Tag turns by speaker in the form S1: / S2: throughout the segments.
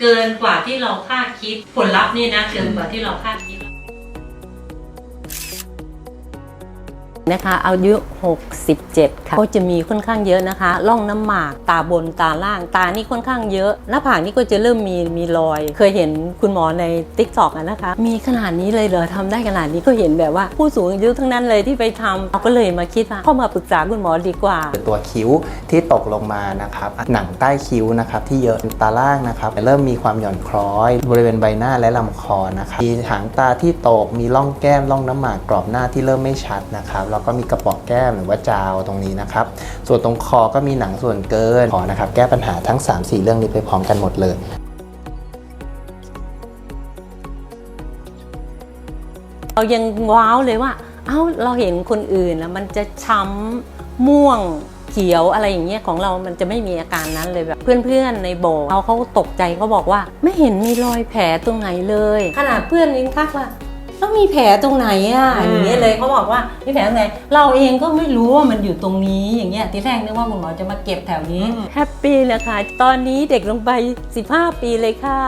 S1: เกินกว่าที่เราคาดคิดผลลัพธ์นี่นะเกินกว่าที่เราคาดคิด
S2: นะคะอายุ 67 ค่ะก็จะมีค่อนข้างเยอะนะคะร่องน้ำหมากตาบนตาล่างตานี่ค่อนข้างเยอะ หน้าผากนี่ก็จะเริ่มมีมีรอย เคยเห็นคุณหมอในติ๊กตอกนะคะ มีขนาดนี้เลยเหรอทำได้ขนาดนี้ก็เห็นแบบว่าผู้สูงอายุทั้งนั้นเลยที่ไปทำเราก็เลยมาคิดว่าเข้ามาปรึกษาคุณหมอดีกว่า
S3: ตัวคิ้วที่ตกลงมานะครับหนังใต้คิ้วนะครับที่เยอะตาล่างนะครับเริ่มมีความหย่อนคล้อย บริเวณใบหน้าและลำคอนะครับมีหางตาที่ตกมีร่องแก้มร่องน้ำหมากกรอบหน้าที่เริ่มไม่ชัดนะครับแล้วก็มีกระป๋อแก้มหรือว่าจาวตรงนี้นะครับ ส่วนตรงคอก็มีหนังส่วนเกินขอนะครับ แก้ปัญหาทั้ง 3-4 เรื่องนี้ไปพร้อมกันหมดเลย
S2: เรายังว้าวเลยว่า เอ้า เราเห็นคนอื่นนะมันจะช้ำม่วงเขียวอะไรอย่างเงี้ยของเรา มันจะไม่มีอาการนั้นเลยแบบเพื่อนๆในโบสถ์เขาเขาตกใจเขาบอกว่า ไม่เห็นมีรอยแผลตรงไหนเลย ขนาดเพื่อนยังทักว่า แล้วมีแผลตรงไหนอะ
S1: อืม
S2: อย่างเงี้ยเลยเขาบอกว่ามีแผลตรงไหนเราเองก็ไม่รู้ว่ามันอยู่ตรงนี้อย่างเงี้ยทีแรกนึกว่าคุณหมอจะมาเก็บแถวนี้แฮปปี้เลยค่ะตอนนี้เด็กลงไป 15 ปีเลยค่ะ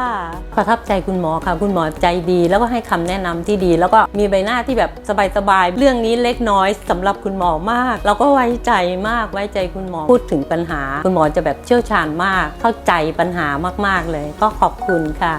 S2: ประทับใจคุณหมอค่ะ คุณหมอใจดี แล้วก็ให้คำแนะนำที่ดี แล้วก็มีใบหน้าที่แบบสบายๆเรื่องนี้เล็กน้อยสำหรับคุณหมอมาก เราก็ไว้ใจมากไว้ใจคุณหมอพูดถึงปัญหา คุณหมอจะแบบเชี่ยวชาญมาก เข้าใจปัญหามากๆเลย ก็ขอบคุณค่ะ